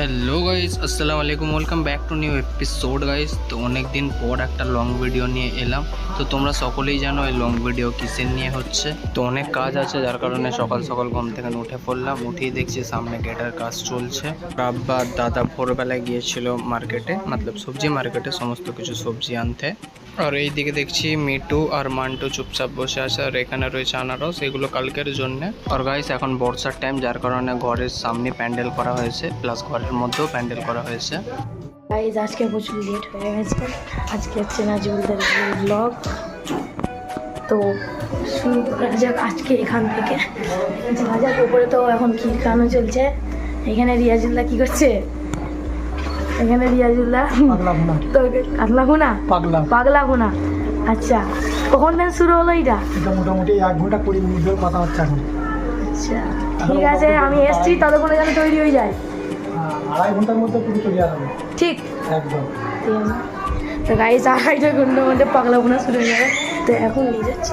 Hello guys আসসালামু আলাইকুম welcome back to new episode guys তো অনেক দিন পর একটা লং ভিডিও নিয়ে এলাম। তো তোমরা সকলেই জানো এই লং ভিডিও কিসের নিয়ে হচ্ছে। তো অনেক কাজ আছে, যার কারণে সকাল সকাল ঘুম থেকে উঠে পড়লাম। উঠেই দেখছি সামনে গেটের কাজ চলছে। আব্বা দাদা ভোরবেলায় গিয়েছিল মার্কেটে মতলব সবজি মার্কেটে সমস্ত কিছু সবজি আনতে। আর এইদিকে দেখছি মিটু আর মান্টু চুপচাপ বসে আছে, আর এখানে রয়েছে আনারস, এগুলো কালকের জন্য। আর গাইস এখন বর্ষার টাইম যার কারণে ঘরের সামনে প্যান্ডেল করা হয়েছে প্লাস ঘরের মধ্যেও প্যান্ডেল করা হয়েছে। গাইজ আজকে প্রচুর লেট হয়ে গেছে। আজকে হচ্ছে নাজিবুলদের ব্লগ তো শুরু করা যাক আজকে এখান থেকে। যাওয়া যাক উপরে তো এখন কি খিরকানো চলছে? এখানে রিয়াজুল্লাহ কি করছে? এখানে রিয়াজুল্লাহ তো কাতলা পাগলা পাগলা। ভুনা। আচ্ছা কখন থেকে শুরু হলো এটা? মোটামুটি এক ঘণ্টা কুড়ি মিনিট ধরে কথা হচ্ছে এখন। আচ্ছা ঠিক আছে আমি এসছি ততক্ষণে যেন তৈরি হয়ে যায়। আড়াই ঘণ্টার মধ্যে পুরো চলে যাবে ঠিক। একদম। তো গাইজ আড়াইটা ঘণ্টার মধ্যে পাগলা বোনা শুরু হয়ে যাবে। তো এখন নিয়ে যাচ্ছি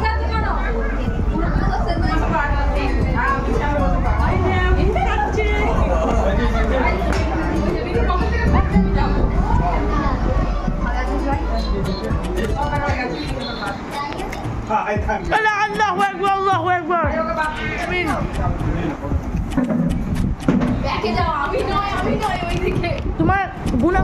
لا الله اكبر الله اكبر امين তোমার গুণ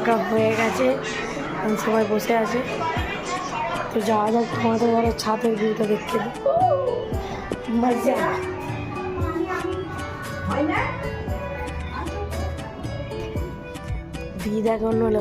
মাখা হয়ে গেছে। এখন সবাই বসে আছে। তো যাওয়া যাক, তোমাদের বড় ছাদের ভিউটা দেখতে। মজা। দিদা এখন হলে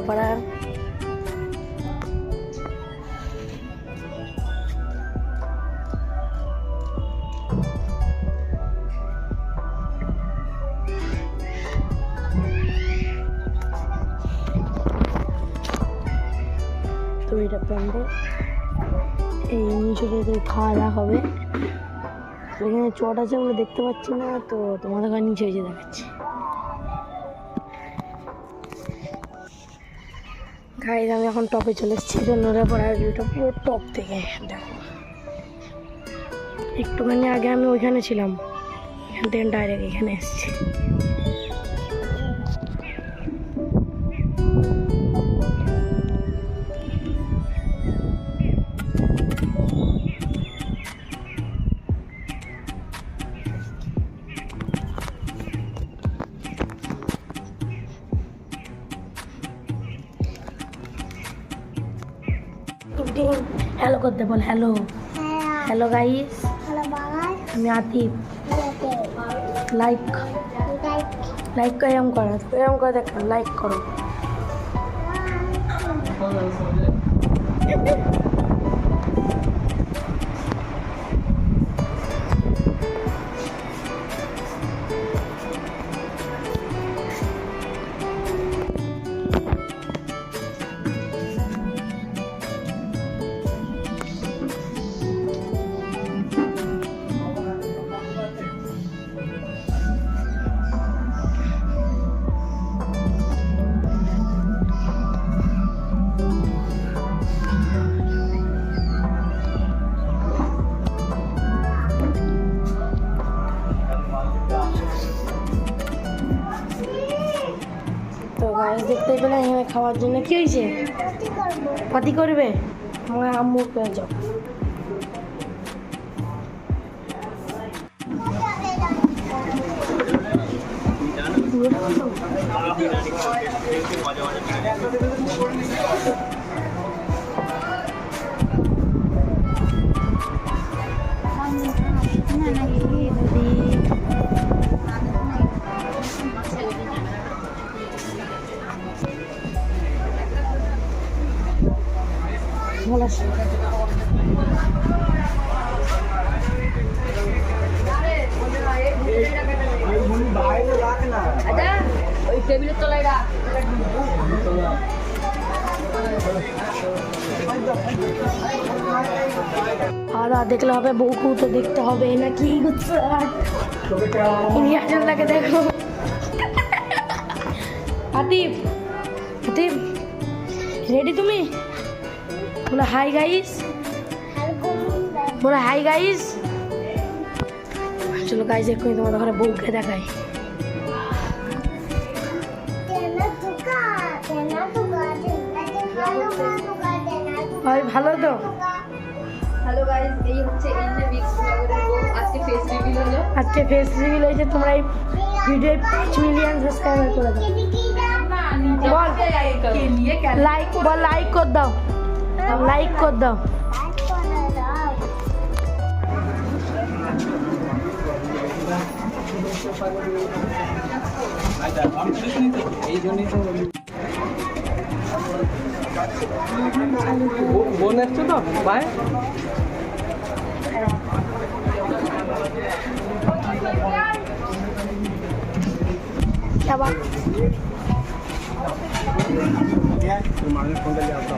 এটা প্যান্ডেল এই নিচুতে খাওয়া দাওয়া হবে। এখানে চট আছে আমরা দেখতে পাচ্ছি না, তো তোমাদের নিচে হয়েছে দেখাচ্ছি। গাইজ আমি এখন টপে চলে এসেছি নড়ে পড়ার ভিউটা পুরো টপ থেকে, দেখো। একটুখানি আগে আমি ওইখানে ছিলাম, এখান থেকে ডাইরেক্ট এখানে এসেছি। হ্যালো করতে বল হ্যালো হ্যালো গাইস আমি আতিফ। লাইক লাইক করে এরম করো এরম করে দেখো লাইক করো। গাইস দেখতে পেলে এখানে খাওয়ার জন্য। কি হয়েছে? পাতি করবে? আমার আম্মু পেয়ে যাও আছে। আর আর দেখলে হবে বউকু তো দেখতে হবে নাকি? রিহার্সালটাকে দেখো। আতিফ আতিফ রেডি তুমি? বলে হাই গাইস বলে হাই গাইস চলো গাইস এক্ষুনি তোমাদের ঘরে বউকে দেখাই। ভাই ভালো তো? হ্যালো গাইস এই হচ্ছে ইন্ডিয়া মিক্স ব্লগের বউ। আজকে ফেস রিভিল হলো। আজকে ফেস রিভিল হয়েছে তোমরা এই ভিডিও পাঁচ মিলিয়ন সাবস্ক্রাইবার করে দাও। বল। লাইক বল লাইক কর দাও। লাইক কর দাও বোন এসছো তো ভাই আবার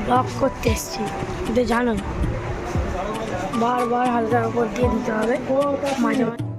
ব্লক করতে এসছি। কিন্তু জানো? বারবার হালকার উপর দিয়ে দিতে হবে। মাঝে মাঝে